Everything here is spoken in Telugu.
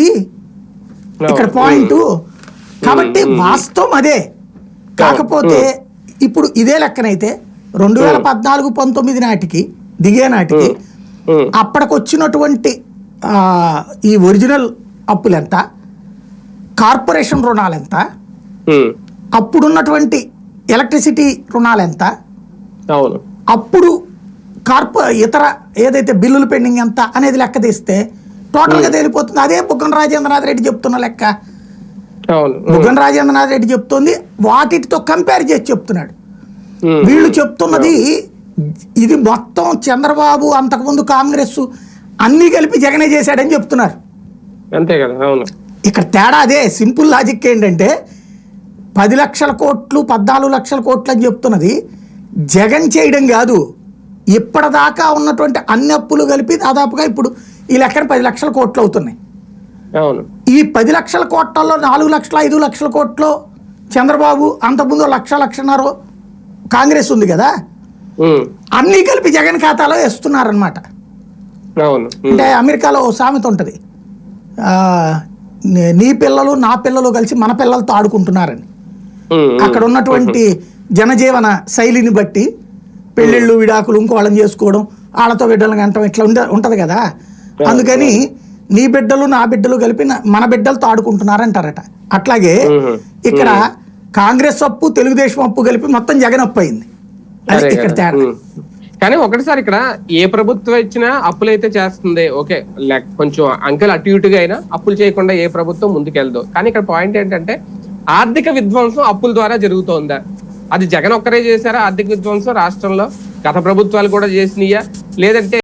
ఉంది ఇక్కడ పాయింట్ కాబట్టి వాస్తవం అదే. కాకపోతే ఇప్పుడు ఇదే లెక్కనైతే రెండు వేల పద్నాలుగు పంతొమ్మిది నాటికి దిగే నాటికి అప్పటికొచ్చినటువంటి ఈ ఒరిజినల్ అప్పులు ఎంత కార్పొరేషన్ రుణాలు ఎంత అప్పుడున్నటువంటి ఎలక్ట్రిసిటీ రుణాలు ఎంత అప్పుడు కార్పొ ఇతర ఏదైతే బిల్లులు పెండింగ్ ఎంత అనేది లెక్క తీస్తే టోటల్గా తేలిపోతుంది. అదే బుగ్గన రాజేంద్రనాథ్ రెడ్డి చెప్తున్న లెక్క. బుగ్గన రాజేంద్రనాథ్ రెడ్డి చెప్తుంది వాటితో కంపేర్ చేసి చెప్తున్నాడు. వీళ్ళు చెప్తున్నది ఇది మొత్తం చంద్రబాబు అంతకుముందు కాంగ్రెస్ అన్నీ కలిపి జగనే చేశాడని చెప్తున్నారు. అంతే కదా అవును. ఇక్కడ తేడా అదే సింపుల్ లాజిక్ ఏంటంటే పది లక్షల కోట్లు పద్నాలుగు లక్షల కోట్లు అని చెప్తున్నది జగన్ చేయడం కాదు ఇప్పటిదాకా ఉన్నటువంటి అన్ని అప్పులు కలిపి దాదాపుగా ఇప్పుడు ఈ లెక్కన పది లక్షల కోట్లు అవుతున్నాయి. ఈ పది లక్షల కోట్లలో నాలుగు లక్షల ఐదు లక్షల కోట్లు చంద్రబాబు అంతకుముందు లక్ష లక్షన్నర కాంగ్రెస్ ఉంది కదా? అన్నీ కలిపి జగన్ ఖాతాలో వేస్తున్నారనమాట అంటే అమెరికాలో ఓ సామెత ఉంటుంది. నీ- పిల్లలు నా పిల్లలు కలిసి మన పిల్లలతో ఆడుకుంటున్నారని. అక్కడ ఉన్నటువంటి జనజీవన శైలిని బట్టి పెళ్ళిళ్ళు విడాకులు ఇంకో వాళ్ళని చేసుకోవడం వాళ్ళతో బిడ్డలను అంటాం ఇట్లా ఉండ ఉంటది కదా? అందుకని నీ బిడ్డలు నా బిడ్డలు కలిపి మన బిడ్డలతో ఆడుకుంటున్నారంటారట. అట్లాగే. ఇక్కడ కాంగ్రెస్ అప్పు తెలుగుదేశం అప్పు కలిపి మొత్తం జగన్ అప్పు అయింది అది ఇక్కడ. తేడా. కానీ ఒకటిసారి ఇక్కడ ఏ ప్రభుత్వం ఇచ్చినా అప్పులు అయితే చేస్తుంది. ఓకే లైక్ కొంచెం అంకెలు అటు ఇటుగా అయినా అప్పులు చేయకుండా ఏ ప్రభుత్వం ముందుకెళ్దు. కానీ ఇక్కడ పాయింట్ ఏంటంటే ఆర్థిక విధ్వంసం అప్పుల ద్వారా జరుగుతోందా. అది జగన్ ఒక్కరే చేశారా? ఆర్థిక విధ్వంసం రాష్ట్రంలో గత ప్రభుత్వాలు కూడా చేసినాయా? లేదంటే